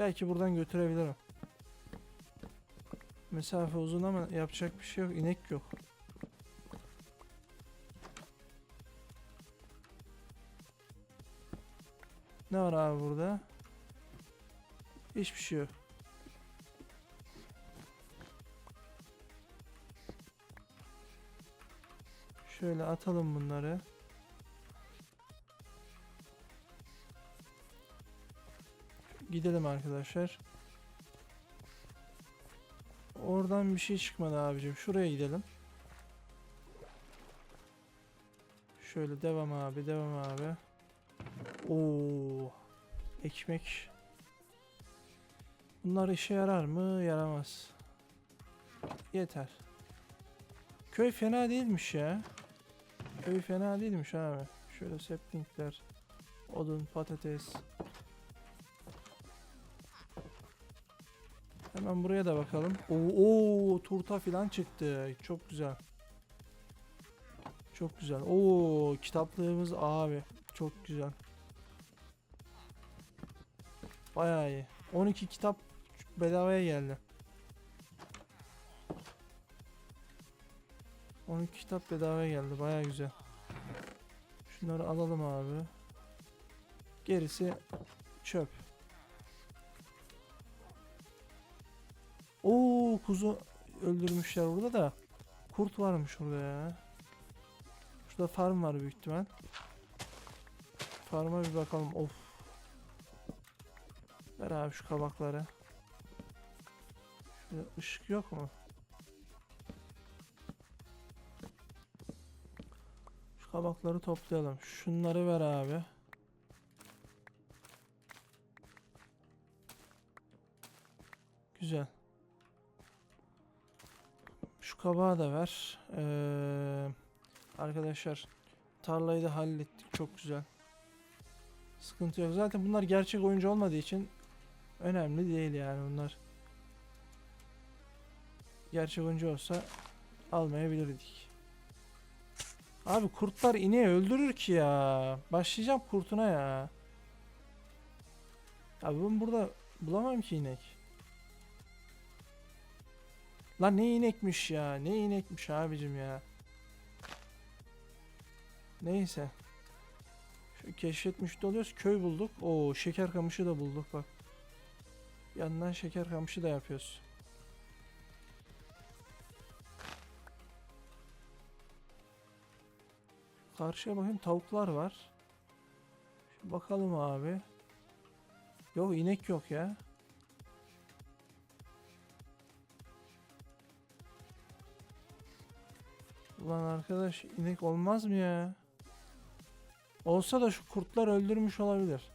Belki buradan götürebilirim. Mesafe uzun ama yapacak bir şey yok. İnek yok. Ne var abi burada? Hiçbir şey yok. Şöyle atalım bunları. Gidelim arkadaşlar. Oradan bir şey çıkmadı abicim. Şuraya gidelim. Şöyle devam abi, devam abi. Oo. Ekmek. Bunlar işe yarar mı? Yaramaz. Yeter. Köy fena değilmiş ya. Köy fena değilmiş abi. Şöyle saplingler, odun, patates. Hemen buraya da bakalım. Oo, oo turta filan çıktı. Çok güzel. Çok güzel. Oo kitaplığımız abi. Çok güzel. Bayağı iyi. 12 kitap bedavaya geldi. 12 kitap bedavaya geldi. Bayağı güzel. Şunları alalım abi. Gerisi çöp. Oo kuzu öldürmüşler burada da. Kurt varmış orada ya. Şurada farm var büyük ihtimal. Farma bir bakalım. Of. Ver abi şu kabakları. Şurada ışık yok mu? Şu kabakları toplayalım. Şunları ver abi. Güzel. Kabağı da ver. Ee, arkadaşlar tarlayı da hallettik. Çok güzel. Sıkıntı yok. Zaten bunlar gerçek oyuncu olmadığı için önemli değil yani bunlar. Gerçek oyuncu olsa almayabilirdik. Abi kurtlar ineği öldürür ki ya. Başlayacağım kurtuna ya. Abi ben burada bulamam ki inek. Lan ne inekmiş ya. Ne inekmiş abicim ya. Neyse. Şu keşfetmiş de oluyoruz. Köy bulduk. Oo şeker kamışı da bulduk bak. Yandan şeker kamışı da yapıyoruz. Karşıya bakayım tavuklar var. Şu bakalım abi. Yok inek yok ya. Ulan arkadaş inek olmaz mı ya? Olsa da şu kurtlar öldürmüş olabilir.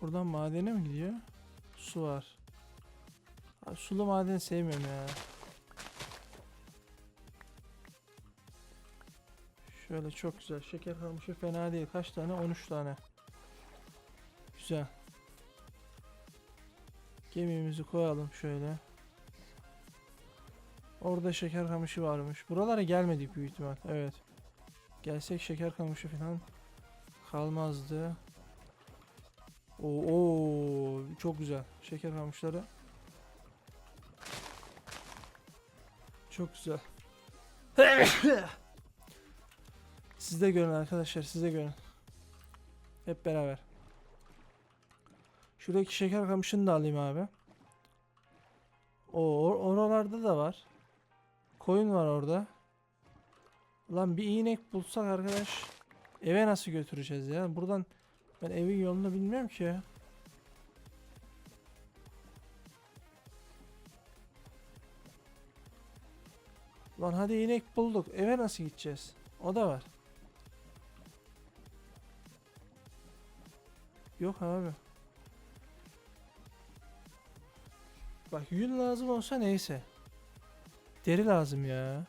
Buradan madene mi gidiyor? Su var. Sulu maden sevmiyorum ya. Şöyle çok güzel. Şeker kamışı fena değil. Kaç tane? 13 tane. Güzel. Gemiğimizi koyalım şöyle. Orada şeker kamışı varmış. Buralara gelmedik büyük ihtimal. Evet. Gelsek şeker kamışı falan kalmazdı. Oo, oo, çok güzel. Şeker kamışları. Çok güzel. Siz de görün arkadaşlar, siz de görün. Hep beraber. Şuradaki şeker kamışını da alayım abi. O or- oralarda da var. Koyun var orada. Lan bir inek bulsak arkadaş eve nasıl götüreceğiz ya? Buradan ben evin yolunu bilmiyorum ki. Lan hadi inek bulduk. Eve nasıl gideceğiz? O da var. Yok abi. Bak yün lazım olsa neyse. Deri lazım ya.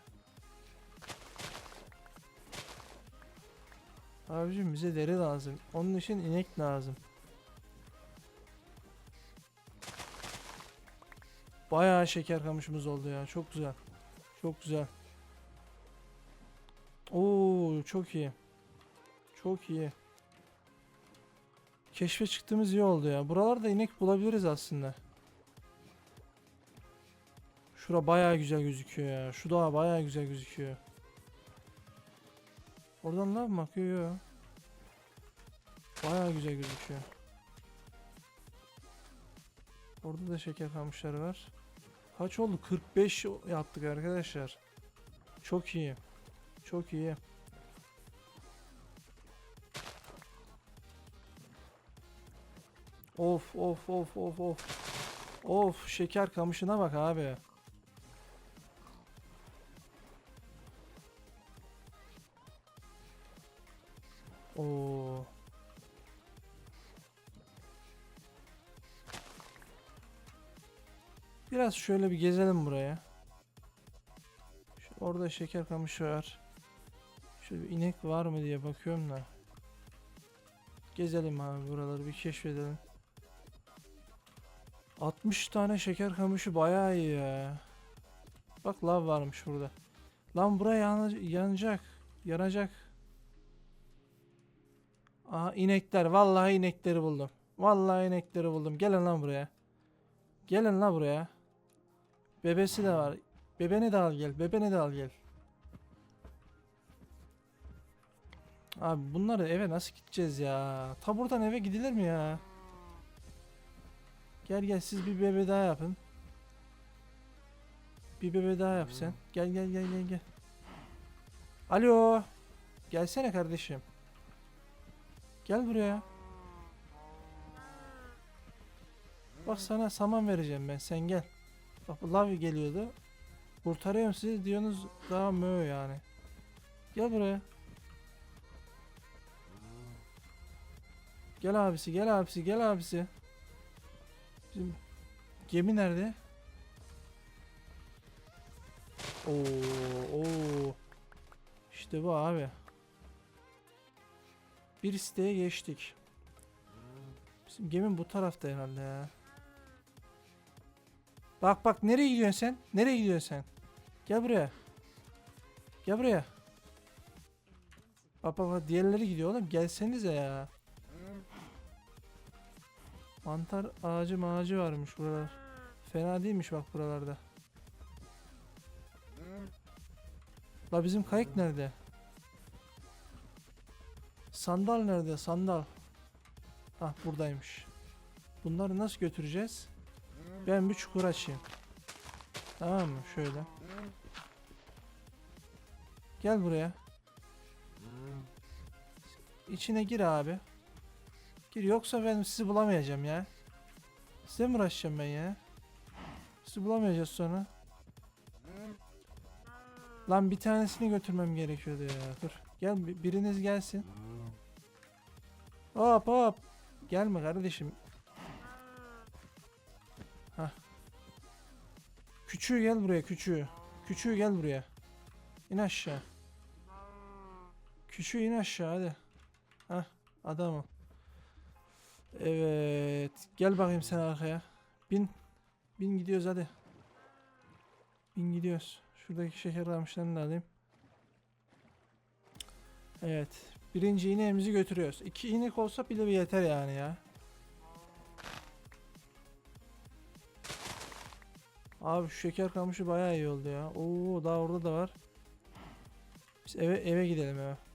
Abicim bize deri lazım. Onun için inek lazım. Bayağı şeker kamışımız oldu ya. Çok güzel. Çok güzel. Oo çok iyi. Çok iyi. Keşfe çıktığımız iyi oldu ya. Buralarda inek bulabiliriz aslında. Şura bayağı güzel gözüküyor ya. Şu dağ bayağı güzel gözüküyor. Oradan lav mı akıyor? Yo. Bayağı güzel gözüküyor. Orada da şeker kamışları var. Kaç oldu? 45 yaptık arkadaşlar. Çok iyi. Çok iyi. Of of of of of. Of şeker kamışına bak abi. Oo. Biraz şöyle bir gezelim buraya. Orada şeker kamışı var. Şöyle bir inek var mı diye bakıyorum da. Gezelim abi buraları bir keşfedelim. 60 tane şeker kamışı bayağı iyi ya. Bak lav varmış burada. Lan buraya yana- yanacak. Yanacak. Aha inekler. Vallahi inekleri buldum. Vallahi inekleri buldum. Gelin lan buraya. Gelin lan buraya. Bebesi de var. Bebeni de al gel. Bebeni de al gel. Abi bunları eve nasıl gideceğiz ya? Ta buradan eve gidilir mi ya? Gel gel siz bir bebe daha yapın. Bir bebe daha yap sen. Gel gel gel gel gel. Alo. Gelsene kardeşim. Gel buraya. Bak sana saman vereceğim ben. Sen gel. Bak bu lav geliyordu. Kurtarıyorum sizi diyorsunuz daha mö yani. Gel buraya. Gel abisi, gel abisi, gel abisi. Bizim gemi nerede? Oo, oo. İşte bu abi. Bir isteğe geçtik. Bizim gemi bu tarafta herhalde ya. Bak bak nereye gidiyorsun sen? Nereye gidiyorsun sen? Gel buraya. Gel buraya. Bak bak bak diğerleri gidiyor oğlum. Gelsenize ya. Mantar ağacı mağacı varmış buralar. Fena değilmiş bak buralarda. La bizim kayık nerede? Sandal nerede? Sandal. Ah buradaymış. Bunları nasıl götüreceğiz? Ben bir çukur açayım. Tamam mı? Şöyle. Gel buraya. İçine gir abi. Gir yoksa ben sizi bulamayacağım ya. Size mi uğraşacağım ben ya? Sizi bulamayacağız sonra. Lan bir tanesini götürmem gerekiyordu ya. Dur. Gel bi- biriniz gelsin. Hop hop. Gelme kardeşim. Hah. Küçüğü gel buraya küçüğü. Küçüğü gel buraya. İn aşağı. Küçüğü in aşağı hadi. Hah adamım. Evet. Gel bakayım sen arkaya. Bin. Bin gidiyoruz hadi. Bin gidiyoruz. Şuradaki şeker kamışlarını da alayım. Evet. Birinci ineğimizi götürüyoruz. İki inek olsa bile bir yeter yani ya. Abi şu şeker kamışı bayağı iyi oldu ya. Oo daha orada da var. Biz eve eve gidelim eve.